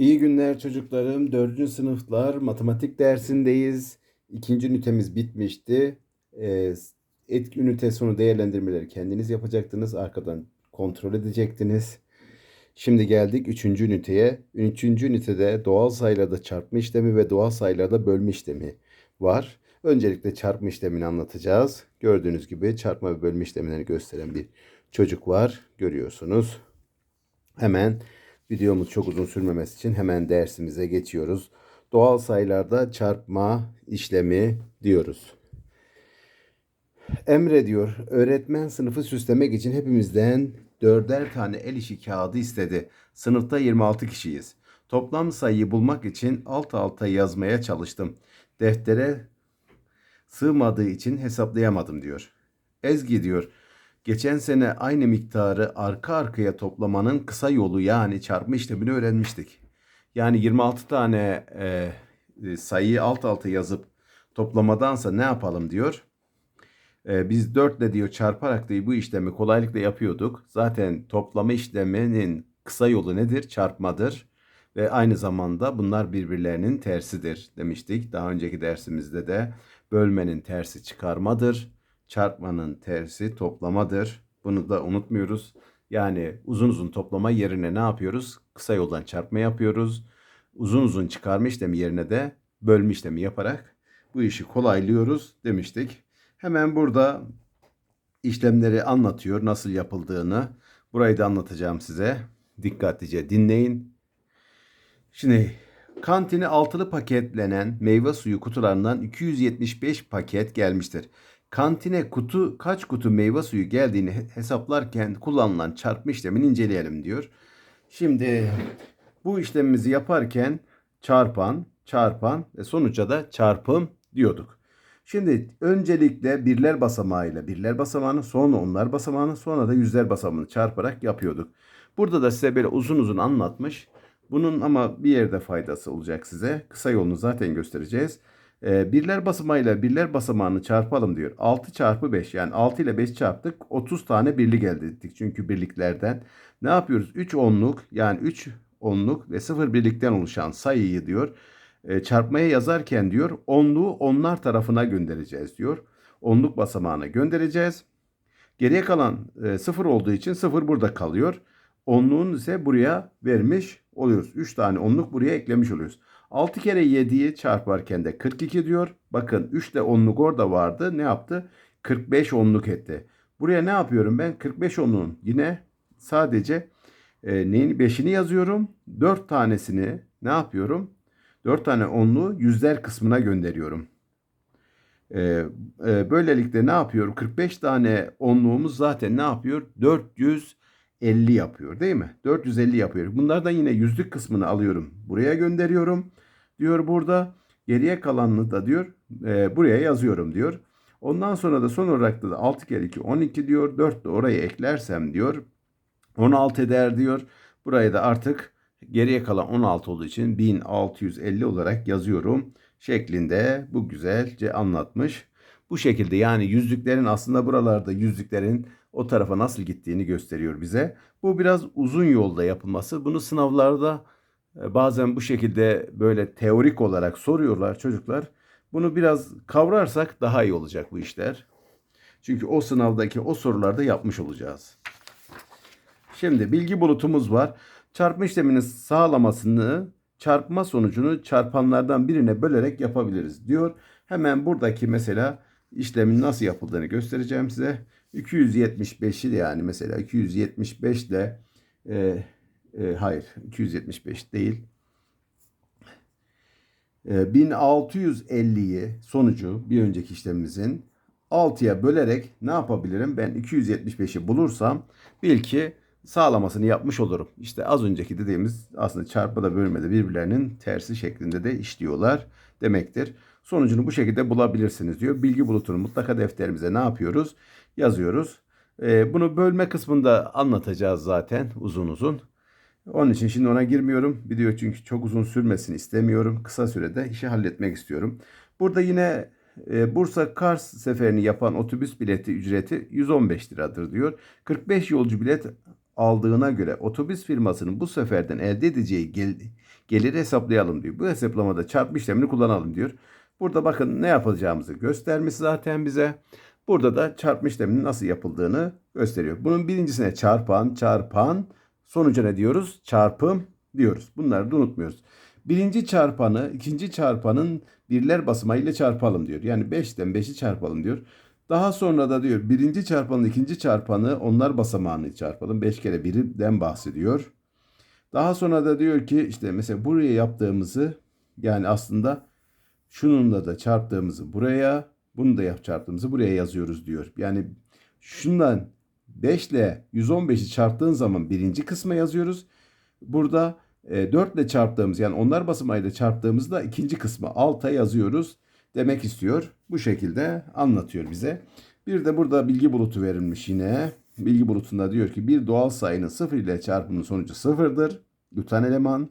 İyi günler çocuklarım. Dördüncü sınıflar matematik dersindeyiz. İkinci ünitemiz bitmişti. Ee, etki ünite sonu değerlendirmeleri kendiniz yapacaktınız. Arkadan kontrol edecektiniz. Şimdi geldik üçüncü üniteye. Üçüncü ünitede doğal sayılarda çarpma işlemi ve doğal sayılarda bölme işlemi var. Öncelikle çarpma işlemini anlatacağız. Gördüğünüz gibi çarpma ve bölme işlemlerini gösteren bir çocuk var. Görüyorsunuz. Hemen videomuz çok uzun sürmemesi için hemen dersimize geçiyoruz. Doğal sayılarda çarpma işlemi diyoruz. Emre diyor, öğretmen sınıfı süslemek için hepimizden dörder tane el işi kağıdı istedi. Sınıfta 26 kişiyiz. Toplam sayıyı bulmak için alt alta yazmaya çalıştım. Deftere sığmadığı için hesaplayamadım diyor. Ezgi diyor, geçen sene aynı miktarı arka arkaya toplamanın kısa yolu yani çarpma işlemini öğrenmiştik. Yani 26 tane e, e, sayıyı alt alta yazıp toplamadansa ne yapalım diyor. E, biz 4 ile diyor çarparak da bu işlemi kolaylıkla yapıyorduk. Zaten toplama işleminin kısa yolu nedir? Çarpmadır. Ve aynı zamanda bunlar birbirlerinin tersidir demiştik. Daha önceki dersimizde de bölmenin tersi çıkarmadır. Çarpmanın tersi toplamadır. Bunu da unutmuyoruz. Yani uzun uzun toplama yerine ne yapıyoruz? Kısa yoldan çarpma yapıyoruz. Uzun uzun çıkarma işlemi yerine de bölme işlemi yaparak bu işi kolaylıyoruz demiştik. Hemen burada işlemleri anlatıyor nasıl yapıldığını. Burayı da anlatacağım size. Dikkatlice dinleyin. Şimdi kantine altılı paketlenen meyve suyu kutularından 275 paket gelmiştir. Kantine kutu kaç kutu meyve suyu geldiğini hesaplarken kullanılan çarpma işlemini inceleyelim diyor. Şimdi bu işlemimizi yaparken çarpan, çarpan ve sonuca da çarpım diyorduk. Şimdi öncelikle birler basamağıyla birler basamağını sonra onlar basamağını sonra da yüzler basamağını çarparak yapıyorduk. Burada da size böyle uzun uzun anlatmış. Bunun ama bir yerde faydası olacak size. Kısa yolunu zaten göstereceğiz. Ee, birler basamağıyla birler basamağını çarpalım diyor. 6 çarpı 5 yani 6 ile 5 çarptık 30 tane birlik elde ettik. Çünkü birliklerden ne yapıyoruz? 3 onluk yani 3 onluk ve 0 birlikten oluşan sayıyı diyor e, çarpmaya yazarken diyor onluğu onlar tarafına göndereceğiz diyor. Onluk basamağına göndereceğiz. Geriye kalan e, 0 olduğu için 0 burada kalıyor. Onluğun ise buraya vermiş oluyoruz. 3 tane onluk buraya eklemiş oluyoruz. 6 kere 7'yi çarparken de 42 diyor. Bakın 3 de onluk orada vardı. Ne yaptı? 45 onluk etti. Buraya ne yapıyorum ben? 45 onluğun yine sadece e, neyin 5'ini yazıyorum. 4 tanesini ne yapıyorum? 4 tane onluğu yüzler kısmına gönderiyorum. E, e, böylelikle ne yapıyorum? 45 tane onluğumuz zaten ne yapıyor? 450 yapıyor değil mi? 450 yapıyor. Bunlardan yine yüzlük kısmını alıyorum. Buraya gönderiyorum. Diyor burada. Geriye kalanını da diyor e, buraya yazıyorum diyor. Ondan sonra da son olarak da 6 kere 2 12 diyor. 4 de oraya eklersem diyor 16 eder diyor. Burayı da artık geriye kalan 16 olduğu için 1650 olarak yazıyorum şeklinde bu güzelce anlatmış. Bu şekilde yani yüzlüklerin aslında buralarda yüzlüklerin o tarafa nasıl gittiğini gösteriyor bize. Bu biraz uzun yolda yapılması. Bunu sınavlarda e, bazen bu şekilde böyle teorik olarak soruyorlar çocuklar. Bunu biraz kavrarsak daha iyi olacak bu işler. Çünkü o sınavdaki o sorularda yapmış olacağız. Şimdi bilgi bulutumuz var. Çarpma işleminin sağlamasını çarpma sonucunu çarpanlardan birine bölerek yapabiliriz diyor. Hemen buradaki mesela işlemin nasıl yapıldığını göstereceğim size. 275'i de yani mesela 275 ile e, e, hayır 275 değil. E, 1650'yi sonucu bir önceki işlemimizin 6'ya bölerek ne yapabilirim? Ben 275'i bulursam bil ki sağlamasını yapmış olurum. İşte az önceki dediğimiz aslında çarpmada bölmede birbirlerinin tersi şeklinde de işliyorlar demektir. Sonucunu bu şekilde bulabilirsiniz diyor. Bilgi bulutunu mutlaka defterimize ne yapıyoruz? Yazıyoruz. Ee, bunu bölme kısmında anlatacağız zaten uzun uzun. Onun için şimdi ona girmiyorum. Video çünkü çok uzun sürmesini istemiyorum. Kısa sürede işi halletmek istiyorum. Burada yine e, Bursa Kars seferini yapan otobüs bileti ücreti 115 liradır diyor. 45 yolcu bilet aldığına göre otobüs firmasının bu seferden elde edeceği gel, geliri hesaplayalım diyor. Bu hesaplamada çarpma işlemini kullanalım diyor. Burada bakın ne yapacağımızı göstermiş zaten bize. Burada da çarpma işleminin nasıl yapıldığını gösteriyor. Bunun birincisine çarpan, çarpan, sonuca ne diyoruz? Çarpım diyoruz. Bunları da unutmuyoruz. Birinci çarpanı ikinci çarpanın birler basamağıyla çarpalım diyor. Yani 5'ten 5'i çarpalım diyor. Daha sonra da diyor birinci çarpanın ikinci çarpanı onlar basamağını çarpalım. 5 kere 1'den bahsediyor. Daha sonra da diyor ki işte mesela buraya yaptığımızı yani aslında şununla da çarptığımızı buraya bunu da yap çarptığımızı buraya yazıyoruz diyor. Yani şundan 5 ile 115'i çarptığın zaman birinci kısma yazıyoruz. Burada e, 4 ile çarptığımız yani onlar basamağıyla çarptığımızda ikinci kısmı alta yazıyoruz demek istiyor. Bu şekilde anlatıyor bize. Bir de burada bilgi bulutu verilmiş yine. Bilgi bulutunda diyor ki bir doğal sayının 0 ile çarpımının sonucu sıfırdır. Lütfen eleman.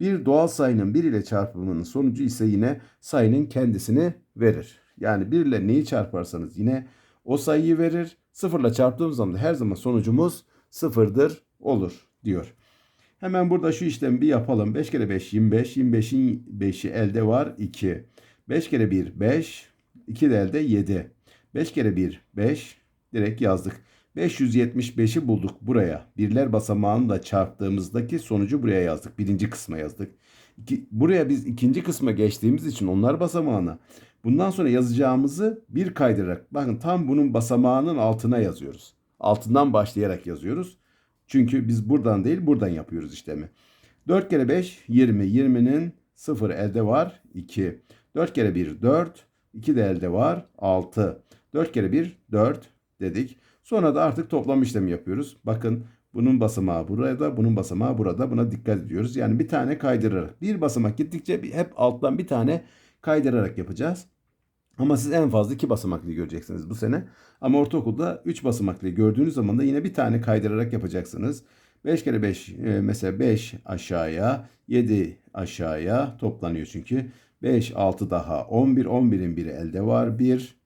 Bir doğal sayının 1 ile çarpımının sonucu ise yine sayının kendisini verir. Yani 1 ile neyi çarparsanız yine o sayıyı verir. 0 ile çarptığımız zaman da her zaman sonucumuz sıfırdır olur diyor. Hemen burada şu işlemi bir yapalım. 5 kere 5 25. 25'in 5'i elde var 2. 5 kere 1 5. 2 de elde 7. 5 kere 1 5. Direkt yazdık. 575'i bulduk buraya. Birler basamağını da çarptığımızdaki sonucu buraya yazdık. Birinci kısma yazdık. İki, buraya biz ikinci kısma geçtiğimiz için onlar basamağına bundan sonra yazacağımızı bir kaydırarak bakın tam bunun basamağının altına yazıyoruz. Altından başlayarak yazıyoruz. Çünkü biz buradan değil buradan yapıyoruz işlemi. 4 kere 5 20. 20'nin 0 elde var 2. 4 kere 1 4. 2 de elde var 6. 4 kere 1 4 dedik. Sonra da artık toplam işlemi yapıyoruz. Bakın bunun basamağı burada, bunun basamağı burada. Buna dikkat ediyoruz. Yani bir tane kaydırarak. Bir basamak gittikçe hep alttan bir tane kaydırarak yapacağız. Ama siz en fazla iki basamaklı göreceksiniz bu sene. Ama ortaokulda 3 basamaklı gördüğünüz zaman da yine bir tane kaydırarak yapacaksınız. 5 kere 5 e, mesela 5 aşağıya 7 aşağıya toplanıyor çünkü. 5 6 daha 11 11'in biri elde var 1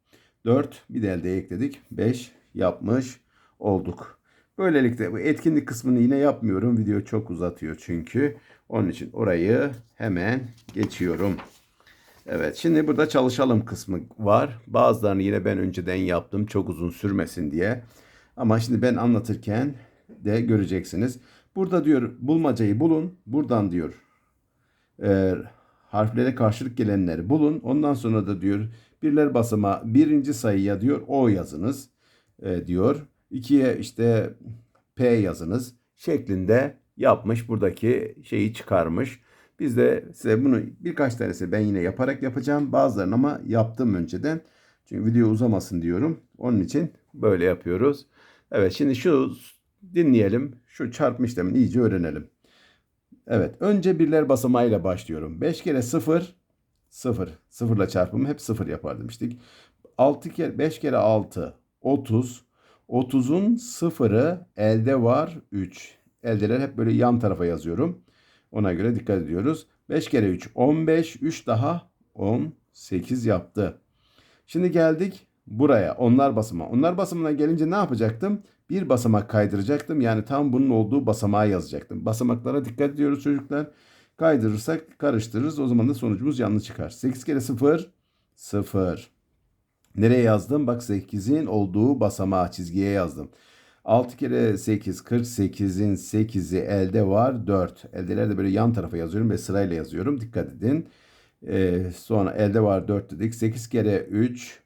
4 bir de elde ekledik 5 yapmış olduk. Böylelikle bu etkinlik kısmını yine yapmıyorum. Video çok uzatıyor çünkü. Onun için orayı hemen geçiyorum. Evet şimdi burada çalışalım kısmı var. Bazılarını yine ben önceden yaptım çok uzun sürmesin diye. Ama şimdi ben anlatırken de göreceksiniz. Burada diyor bulmacayı bulun. Buradan diyor e, harflere karşılık gelenleri bulun. Ondan sonra da diyor birler basama birinci sayıya diyor o yazınız e, diyor. İkiye işte P yazınız şeklinde yapmış. Buradaki şeyi çıkarmış. Biz de size bunu birkaç tanesi ben yine yaparak yapacağım. Bazılarını ama yaptım önceden. Çünkü video uzamasın diyorum. Onun için böyle yapıyoruz. Evet şimdi şu dinleyelim. Şu çarpma işlemini iyice öğrenelim. Evet önce birler basamağıyla başlıyorum. 5 kere 0 0. 0 ile çarpımı hep 0 yapar demiştik. 6 kere 5 kere 6 30. 30'un sıfırı elde var 3. Eldeler hep böyle yan tarafa yazıyorum. Ona göre dikkat ediyoruz. 5 kere 3 15. 3 daha 18 yaptı. Şimdi geldik buraya. Onlar basamağı. Onlar basamağına gelince ne yapacaktım? Bir basamak kaydıracaktım. Yani tam bunun olduğu basamağı yazacaktım. Basamaklara dikkat ediyoruz çocuklar. Kaydırırsak karıştırırız. O zaman da sonucumuz yanlış çıkar. 8 kere 0 0. Nereye yazdım? Bak 8'in olduğu basamağı çizgiye yazdım. 6 kere 8 48'in 8'i elde var 4. Eldeler de böyle yan tarafa yazıyorum ve sırayla yazıyorum. Dikkat edin. Ee, sonra elde var 4 dedik. 8 kere 3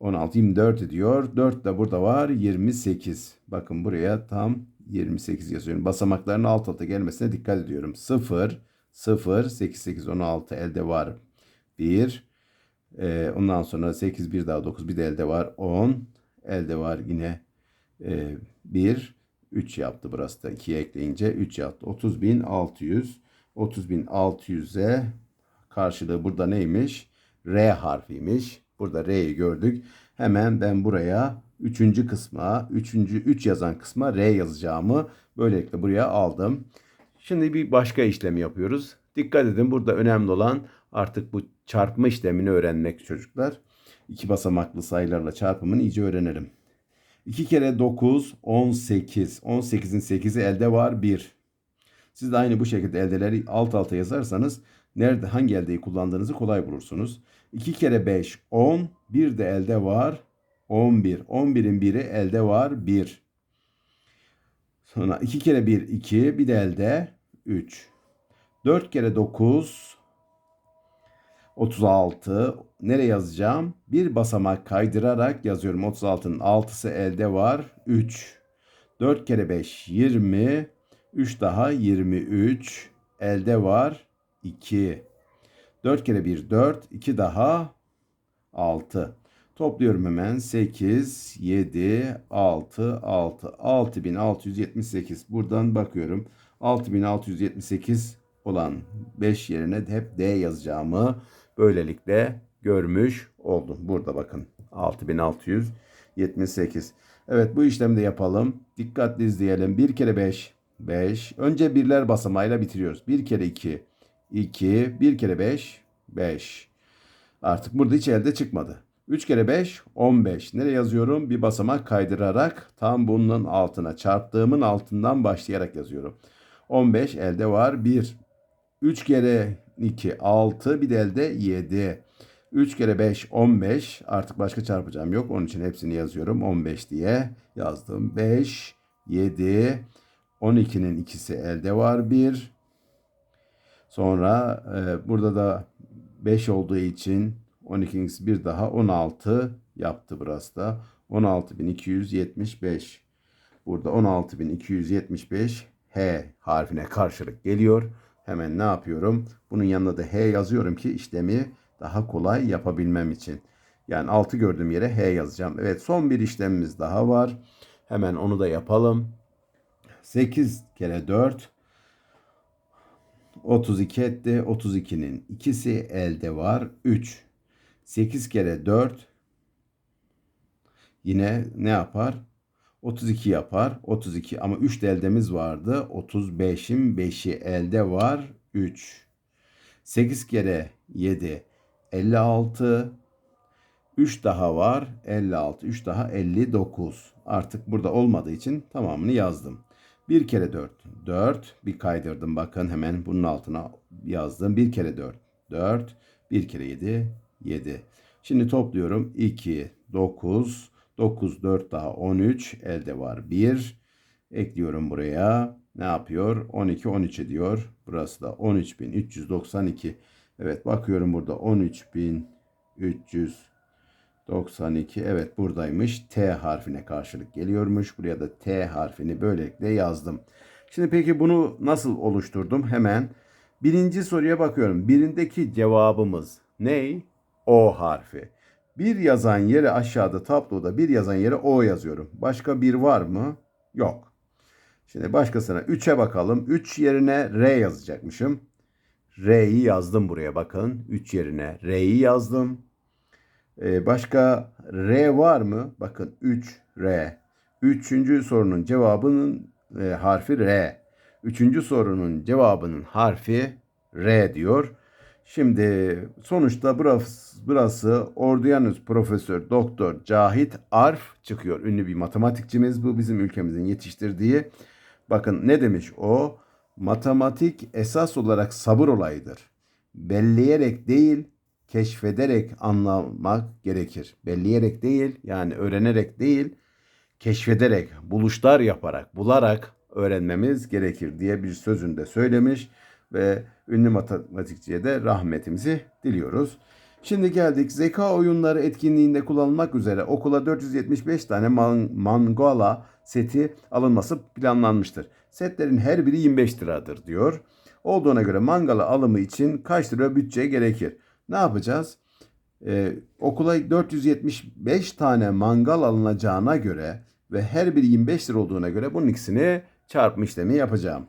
16 24 ediyor. 4 de burada var 28. Bakın buraya tam 28 yazıyorum. Basamakların alt alta gelmesine dikkat ediyorum. 0 0 8 8 16 elde var 1 ee, ondan sonra 8 bir daha 9 bir de elde var 10 elde var yine e, 1 3 yaptı burası da 2'ye ekleyince 3 yaptı 30.600 30.600'e karşılığı burada neymiş R harfiymiş burada R'yi gördük hemen ben buraya 3. kısma 3. 3 yazan kısma R yazacağımı böylelikle buraya aldım şimdi bir başka işlemi yapıyoruz dikkat edin burada önemli olan artık bu çarpma işlemini öğrenmek çocuklar. İki basamaklı sayılarla çarpımını iyice öğrenelim. 2 kere 9 18. 18'in 8'i elde var 1. Siz de aynı bu şekilde eldeleri alt alta yazarsanız nerede hangi eldeyi kullandığınızı kolay bulursunuz. 2 kere 5 10. Bir de elde var 11. 11'in biri elde var 1. Sonra 2 kere 1 2. Bir de elde 3. 4 kere 9 36. Nereye yazacağım? Bir basamak kaydırarak yazıyorum. 36'nın 6'sı elde var. 3. 4 kere 5 20. 3 daha 23. Elde var 2. 4 kere 1 4. 2 daha 6. Topluyorum hemen. 8, 7, 6, 6. 6678. Buradan bakıyorum. 6678 olan 5 yerine hep D yazacağımı böylelikle görmüş oldum. Burada bakın 6678. Evet bu işlemi de yapalım. Dikkatli izleyelim. 1 kere 5 5. Önce birler basamağıyla bitiriyoruz. 1 kere 2 2. 1 kere 5 5. Artık burada hiç elde çıkmadı. 3 kere 5 15. Nereye yazıyorum? Bir basamak kaydırarak tam bunun altına çarptığımın altından başlayarak yazıyorum. 15 elde var 1. 3 kere 2 6 bir de elde 7. 3 kere 5 15 artık başka çarpacağım yok. Onun için hepsini yazıyorum 15 diye yazdım. 5 7 12'nin ikisi elde var 1. Sonra e, burada da 5 olduğu için 12'nin ikisi bir daha 16 yaptı burası da. 16.275. Burada 16.275 H harfine karşılık geliyor. Hemen ne yapıyorum? Bunun yanına da H yazıyorum ki işlemi daha kolay yapabilmem için. Yani 6 gördüğüm yere H yazacağım. Evet son bir işlemimiz daha var. Hemen onu da yapalım. 8 kere 4 32 etti. 32'nin ikisi elde var. 3. 8 kere 4 yine ne yapar? 32 yapar. 32 ama 3 de eldemiz vardı. 35'in 5'i elde var. 3. 8 kere 7 56. 3 daha var. 56. 3 daha 59. Artık burada olmadığı için tamamını yazdım. 1 kere 4 4. Bir kaydırdım bakın hemen bunun altına yazdım. 1 kere 4 4. 1 kere 7 7. Şimdi topluyorum. 2 9 9 4 daha 13 elde var 1. Ekliyorum buraya. Ne yapıyor? 12 13 ediyor. Burası da 13392. Evet bakıyorum burada 13392. Evet buradaymış. T harfine karşılık geliyormuş. Buraya da T harfini böylelikle yazdım. Şimdi peki bunu nasıl oluşturdum? Hemen birinci soruya bakıyorum. Birindeki cevabımız ne? O harfi. Bir yazan yere aşağıda tabloda bir yazan yere O yazıyorum. Başka bir var mı? Yok. Şimdi başkasına 3'e bakalım. 3 yerine R yazacakmışım. R'yi yazdım buraya bakın. 3 yerine R'yi yazdım. Ee, başka R var mı? Bakın 3 R. Üçüncü sorunun cevabının e, harfi R. Üçüncü sorunun cevabının harfi R diyor. Şimdi sonuçta burası, burası Orduyanus Profesör Doktor Cahit Arf çıkıyor. Ünlü bir matematikçimiz bu bizim ülkemizin yetiştirdiği. Bakın ne demiş o? Matematik esas olarak sabır olayıdır. Belleyerek değil, keşfederek anlamak gerekir. Belleyerek değil, yani öğrenerek değil, keşfederek, buluşlar yaparak, bularak öğrenmemiz gerekir diye bir sözünde söylemiş ve ünlü matematikçiye de rahmetimizi diliyoruz. Şimdi geldik zeka oyunları etkinliğinde kullanılmak üzere okula 475 tane man Mangala seti alınması planlanmıştır. Setlerin her biri 25 liradır diyor. Olduğuna göre mangala alımı için kaç lira bütçe gerekir? Ne yapacağız? Ee, okula 475 tane mangal alınacağına göre ve her biri 25 lira olduğuna göre bunun ikisini çarpma işlemi yapacağım.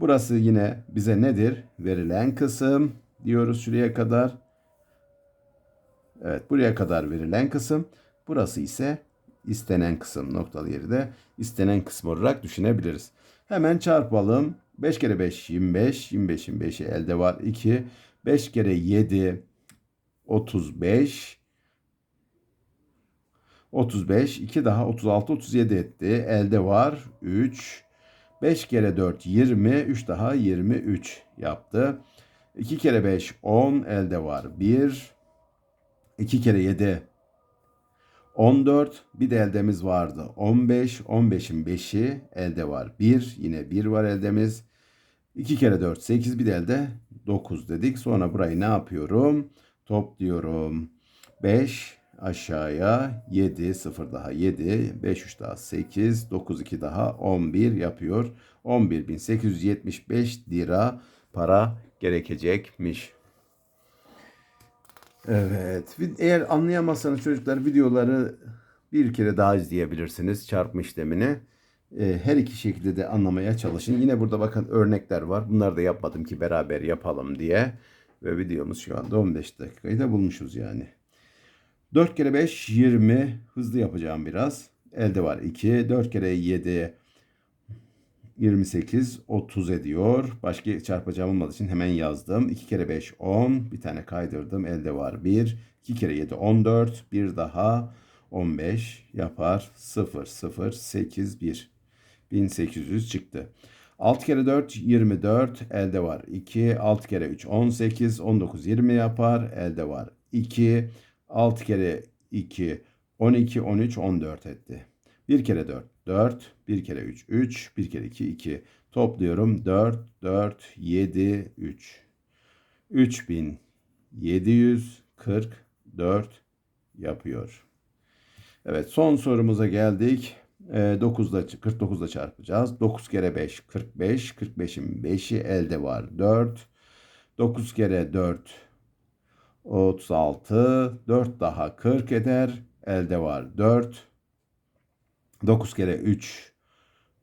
Burası yine bize nedir? Verilen kısım diyoruz şuraya kadar. Evet buraya kadar verilen kısım. Burası ise istenen kısım noktalı yeri de istenen kısım olarak düşünebiliriz. Hemen çarpalım. 5 kere 5 25. 25'in 5'i elde var 2. 5 kere 7 35. 35. 2 daha 36 37 etti. Elde var 3. 5 kere 4 20. 3 daha 23 yaptı. 2 kere 5 10. Elde var 1. 2 kere 7 14. Bir de eldemiz vardı. 15. 15'in 5'i elde var. 1. Yine 1 var eldemiz. 2 kere 4 8 bir de elde 9 dedik. Sonra burayı ne yapıyorum? Topluyorum. 5 aşağıya 7 0 daha 7 5 3 daha 8 9 2 daha 11 yapıyor. 11.875 lira para gerekecekmiş. Evet. Eğer anlayamazsanız çocuklar videoları bir kere daha izleyebilirsiniz çarpma işlemini. Ee, Her iki şekilde de anlamaya çalışın. Yine burada bakın örnekler var. Bunları da yapmadım ki beraber yapalım diye. Ve videomuz şu anda 15 dakikayı da bulmuşuz yani. 4 kere 5 20 hızlı yapacağım biraz. Elde var 2. 4 kere 7 28 30 ediyor. Başka çarpacağım olmadığı için hemen yazdım. 2 kere 5 10. Bir tane kaydırdım. Elde var 1. 2 kere 7 14. Bir daha 15 yapar. 0 0 8 1. 1800 çıktı. 6 kere 4 24 elde var 2 6 kere 3 18 19 20 yapar elde var 2 6 kere 2 12 13 14 etti. 1 kere 4 4 1 kere 3 3 1 kere 2 2 topluyorum 4 4 7 3 3744 yapıyor. Evet son sorumuza geldik. Ee, 9'da 49'da çarpacağız. 9 kere 5 45. 45'in 5'i elde var 4. 9 kere 4 36. 4 daha 40 eder. Elde var 4. 9 kere 3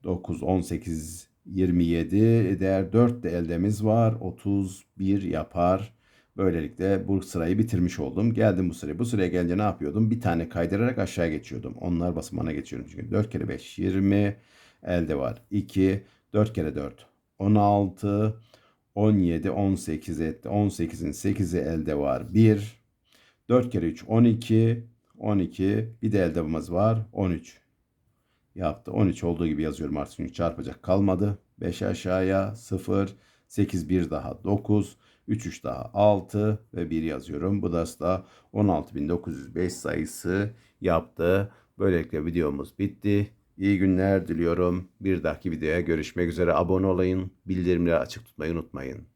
9 18 27 eder. 4 de eldemiz var. 31 yapar. Böylelikle bu sırayı bitirmiş oldum. Geldim bu sıraya. Bu sıraya gelince ne yapıyordum? Bir tane kaydırarak aşağı geçiyordum. Onlar basamağına geçiyorum. Çünkü 4 kere 5 20. Elde var 2. 4 kere 4 16. 17 18 etti. 18'in 8'i elde var 1. 4 kere 3 12. 12. Bir de eldemiz var 13 yaptı. 13 olduğu gibi yazıyorum artık çünkü çarpacak kalmadı. 5 aşağıya 0, 8 bir daha 9, 3 3 daha 6 ve 1 yazıyorum. Bu da 16.905 sayısı yaptı. Böylelikle videomuz bitti. İyi günler diliyorum. Bir dahaki videoya görüşmek üzere. Abone olayım. Bildirimleri açık tutmayı unutmayın.